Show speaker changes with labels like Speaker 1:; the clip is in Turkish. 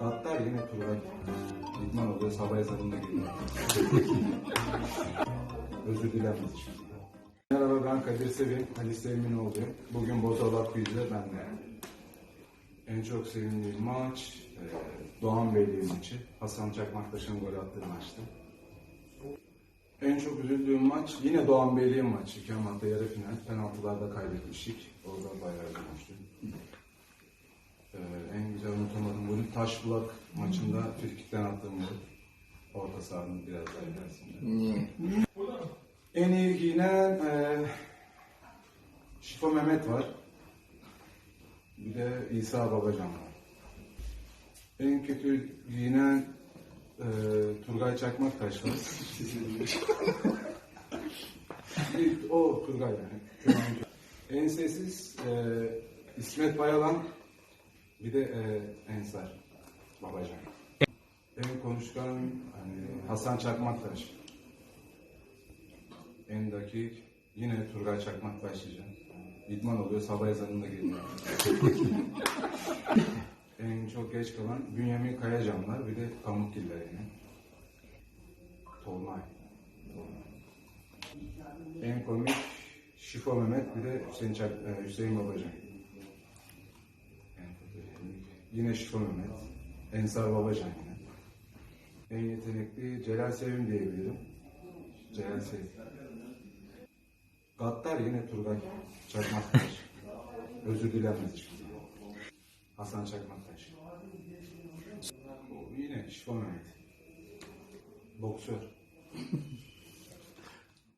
Speaker 1: Gattar yine Turgay. İdman oluyor sabah ezanında geliyor. Özür dilenmez. Merhaba ben Kadir Sevin, Ali Sevminoğlu. Bugün Bozolak Gücü ben de. En çok sevindiğim maç e, Doğan Beyliği maçı. Hasan Çakmaktaş'ın gol attığı maçtı. En çok üzüldüğüm maç yine Doğan Beyliği maçı. İki yarı final. Penaltılarda kaybetmiştik. Orada bayağı üzülmüştüm. Taşbulak maçında frikikten attığım gol. Orta sahanın biraz daha ilerisinde.
Speaker 2: Niye?
Speaker 1: En iyi giyinen e, Şifo Mehmet var. Bir de İsa Babacan var. En kötü giyinen e, Turgay Çakmaktaş var. O Turgay yani. Şu En sessiz e, İsmet Bayalan bir de e, Ensar Babacan. En konuşkan hani Hasan Çakmaktaş. En dakik yine Turgay Çakmak başlayacağım. İdman oluyor sabah ezanında geliyor. en çok geç kalan Bünyamin Kayacanlar bir de Pamukgiller yine. Tolunay. En komik Şifo Mehmet bir de Hüseyin, Çak, e, Hüseyin Babacan. Yine Şifo Mehmet. Ensar Babacan. En yetenekli Celal Sevim diyebilirim. Celal Sevim. Gattar yine Turgay Çakmaktaş. Özür dilenmez. Hasan Çakmaktaş. O yine Şifo Mehmet. Boksör.